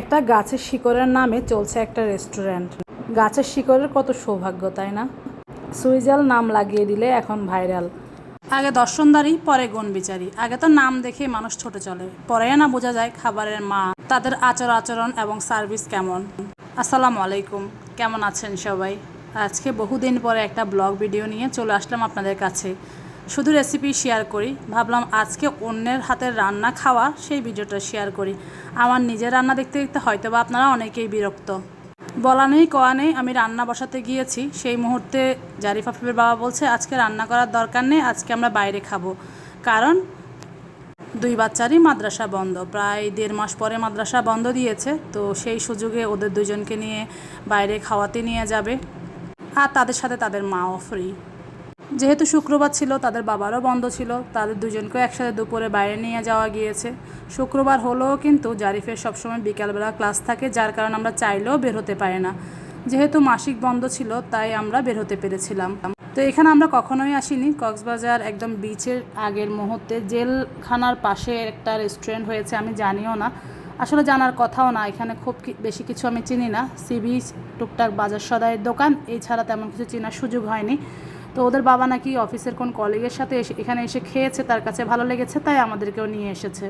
একটা গাছের শিকড়ের নামে চলছে একটা রেস্টুরেন্ট। গাছের শিকড়ের কত সৌভাগ্য, তাই না? সুইজাল নাম লাগিয়ে দিলে এখন ভাইরাল। আগে দর্শনদারি, পরে গুণ বিচারি আগে তো নাম দেখে মানুষ ছোট চলে। পরে না বোঝা যায় খাবারের মা, তাদের আচার আচরণ এবং সার্ভিস কেমন। আসসালামু আলাইকুম। কেমন আছেন সবাই? আজকে বহুদিন পরে একটা ব্লগ ভিডিও নিয়ে চলে আসলাম আপনাদের কাছে। শুধু রেসিপি শেয়ার করি। ভাবলাম আজকে অন্যের হাতের রান্না খাওয়া, সেই ভিডিওটা শেয়ার করি। আমার নিজের রান্না দেখতে দেখতে হয়তো বা আপনারা অনেকেই বিরক্ত। বলা নেই, কয়া নেই, আমি রান্না বসাতে গিয়েছি। সেই মুহূর্তে জারিফ আফিফের বাবা বলছে, আজকে রান্না করার দরকার নেই, আজকে আমরা বাইরে খাব। কারণ দুই বাচ্চারই মাদ্রাসা বন্ধ। প্রায় দেড় মাস পরে মাদ্রাসা বন্ধ দিয়েছে, তো সেই সুযোগে ওদের দুজনকে নিয়ে বাইরে খাওয়াতে নিয়ে যাবে। আর তাদের সাথে তাদের মাও ফ্রি যেহেতু শুক্রবার ছিল, তাদের বাবারও বন্ধ ছিল, তাদের দুজনকেও একসাথে দুপুরে বাইরে নিয়ে যাওয়া গিয়েছে। শুক্রবার হলেও কিন্তু জারিফের সবসময় বিকালবেলা ক্লাস থাকে, যার কারণে আমরা চাইলেও বের হতে পারি না। যেহেতু মাসিক বন্ধ ছিল, তাই আমরা বের হতে পেরেছিলাম। তো এখানে আমরা কখনোই আসিনি। কক্সবাজার একদম বিচের আগের মুহূর্তে জেলখানার পাশে একটা রেস্টুরেন্ট হয়েছে, আমি জানিও না। আসলে জানার কথাও না, এখানে খুব বেশি কিছু আমি চিনি না। সি বিচ টুকটাক বাজার সদাইয়ের দোকান, এছাড়া তেমন কিছু চেনার সুযোগ হয়নি। তো ওদের বাবা নাকি অফিসের কোন কলিগের সাথে এসে এখানে এসে খেয়েছে, তার কাছে ভালো লেগেছে, তাই আমাদেরকেও নিয়ে এসেছে।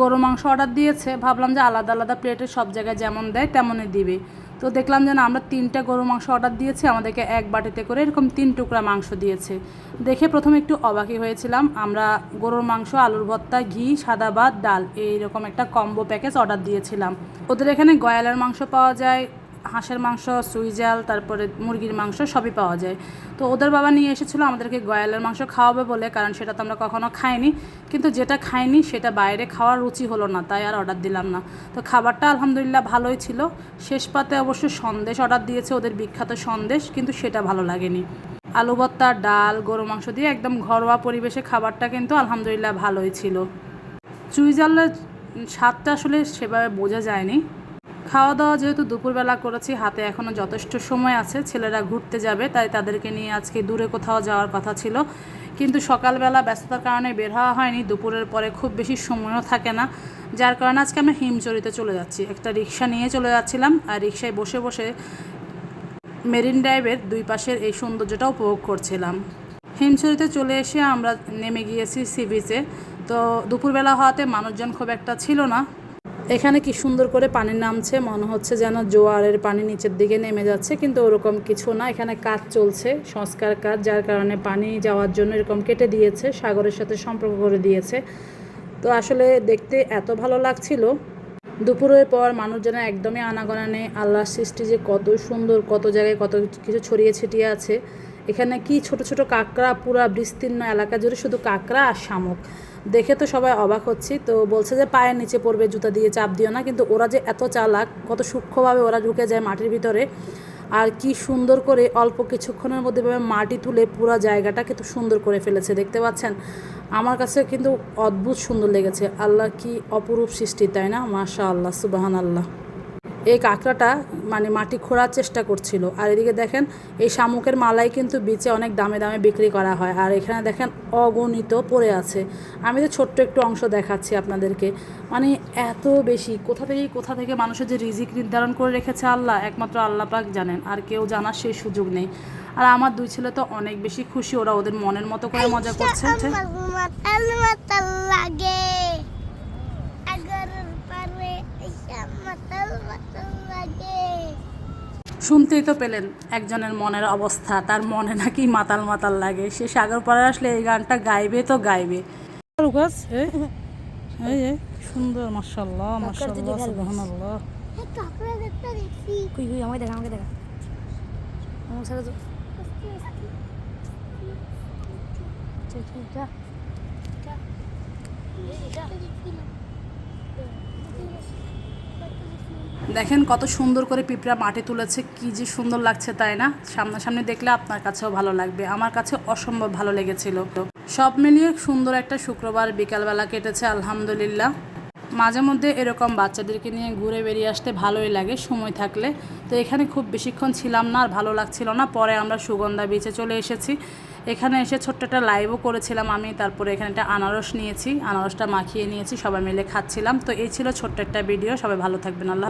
গরু মাংস অর্ডার দিয়েছে, ভাবলাম যে আলাদা আলাদা প্লেটে সব জায়গায় যেমন দেয় তেমনই দিবে। তো দেখলাম যে না, আমরা তিনটা গরু মাংস অর্ডার দিয়েছি, আমাদেরকে এক বাটিতে করে এরকম তিন টুকরা মাংস দিয়েছে। দেখে প্রথমে একটু অবাকই হয়েছিলাম, আমরা গরুর মাংস, আলুর ভর্তা, ঘি, সাদা ভাত, ডাল, এইরকম একটা কম্বো প্যাকেজ অর্ডার দিয়েছিলাম। ওদের এখানে গয়ালের মাংস পাওয়া যায় হাঁসের মাংস সুইজাল তারপরে মুরগির মাংস সবই পাওয়া যায়। তো ওদের বাবা নিয়ে এসেছিল আমাদেরকে গয়ালের মাংস খাওয়াবে বলে, কারণ সেটা তো আমরা কখনো খাইনি। কিন্তু যেটা খাইনি, সেটা বাইরে খাওয়ার রুচি হলো না, তাই আর অর্ডার দিলাম না। তো খাবারটা আলহামদুলিল্লাহ ভালোই ছিল। শেষ পাতে অবশ্য সন্দেশ অর্ডার দিয়েছে ওদের বিখ্যাত সন্দেশ, কিন্তু সেটা ভালো লাগেনি। আলু ভর্তা, ডাল, গরু মাংস দিয়ে একদম ঘরোয়া পরিবেশে খাবারটা কিন্তু আলহামদুলিল্লাহ ভালোই ছিল। চুইজালের স্বাদটা আসলে সেভাবে বোঝা যায়নি। খাওয়া দাওয়া যেহেতু দুপুরবেলা করেছি, হাতে এখনও যথেষ্ট সময় আছে, ছেলেরা ঘুরতে যাবে, তাই তাদেরকে নিয়ে আজকে দূরে কোথাও যাওয়ার কথা ছিল। কিন্তু সকালবেলা ব্যস্ততার কারণে বের হওয়া হয়নি, দুপুরের পরে খুব বেশি সময়ও থাকে না। যার কারণে আজকে আমরা হিমচরিতে চলে যাচ্ছি। একটা রিক্সা নিয়ে চলে যাচ্ছিলাম, আর রিক্সায় বসে বসে মেরিন ড্রাইভের দুই পাশের এই সৌন্দর্যটা উপভোগ করছিলাম। হিমছড়িতে চলে এসে আমরা নেমে গিয়েছি সি বিচে তো দুপুরবেলা হওয়াতে মানুষজন খুব একটা ছিল না। এখানে কি সুন্দর করে পানি নামছে? মনে হচ্ছে যেন জোয়ারের পানি নিচের দিকে নেমে যাচ্ছে, কিন্তু ওরকম কিছু না। এখানে কাজ চলছে, সংস্কার কাজ, যার কারণে পানি যাওয়ার জন্য এরকম কেটে দিয়েছে, সাগরের সাথে সম্পর্ক করে দিয়েছে। তো আসলে দেখতে এত ভালো লাগছিল। দুপুরের পর মানুষজনের একদমই আনাগোনা নেই। আল্লাহর সৃষ্টি যে কত সুন্দর, কত জায়গায় কত কিছু ছড়িয়ে ছিটিয়ে আছে। এখানে কি ছোট ছোট কাঁকড়া পুরা বিস্তীর্ণ এলাকা জুড়ে শুধু কাঁকড়া আর শামুক? দেখে তো সবাই অবাক হচ্ছি। তো বলছে যে পায়ের নিচে পড়বে, জুতা দিয়ে চাপ দিও না। কিন্তু ওরা যে এত চালাক, কত সূক্ষ্মভাবে ওরা ঢুকে যায় মাটির ভিতরে। আর কি সুন্দর করে অল্প কিছুক্ষণের মধ্যে মাটি তুলে পুরো জায়গাটা কিন্তু সুন্দর করে ফেলেছে, দেখতে পাচ্ছেন? আমার কাছে কিন্তু অদ্ভুত সুন্দর লেগেছে। আল্লাহ কি অপরূপ সৃষ্টি, তাই না? মাশা আল্লাহ সুবাহান আল্লাহ এই কাঁকড়াটা মানে মাটি খোঁড়ার চেষ্টা করছিল। আর এদিকে দেখেন এই শামুকের মালাই কিন্তু বিচে অনেক দামে দামে বিক্রি করা হয়। আর এখানে দেখেন অগণিত পড়ে আছে। আমি তো ছোট্ট একটু অংশ দেখাচ্ছি আপনাদেরকে। মানে এত বেশি কোথা থেকে কোথা থেকে মানুষের যে রিজিক নির্ধারণ করে রেখেছে আল্লাহ একমাত্র আল্লাহ পাক জানেন। আর কেউ জানার সেই সুযোগ নেই। আর আমার দুই ছেলে তো অনেক বেশি খুশি ওরা ওদের মনের মতো করে মজা করছে। লাগে আগরের পারে এসে মাতাল মাতাল লাগে শুনতেই তো পেলেন একজনের মনের অবস্থা তার মনে নাকি মাতাল মাতাল লাগে সে সাগর পাড়ে আসলে এই গানটা গাইবে তো গাইবে সুন্দর মার্শাল্লাহ মার্শাল্লাহ সুবহানাল্লাহ কুই কুই আমাকে দেখা আমাকে দেখা আমার সাথে তো। দেখেন কত সুন্দর করে পিঁপড়া মাটি তুলেছে, কি যে সুন্দর লাগছে তাই না? সামনাসামনি দেখলে আপনার কাছেও ভালো লাগবে, আমার কাছে অসম্ভব ভালো লেগেছিল। সব মিলিয়ে সুন্দর একটা শুক্রবার বিকালবেলা কেটেছে, আলহামদুলিল্লাহ। মাঝে মধ্যে এরকম বাচ্চাদেরকে নিয়ে ঘুরে বেরিয়ে আসতে ভালোই লাগে, সময় থাকলে। তো এখানে খুব বেশিক্ষণ ছিলাম না, আর ভালো লাগছিল না। পরে আমরা সুগন্ধা বিচে চলে এসেছি। এখানে এসে ছোট্ট একটা লাইভও করেছিলাম আমি, তারপরে এখানে একটা আনারস নিয়েছি, আনারসটা মাখিয়ে নিয়েছি, সবাই মিলে খাচ্ছিলাম। তো এই ছিল ছোট্ট একটা ভিডিও সবাই ভালো থাকবেন, আল্লাহ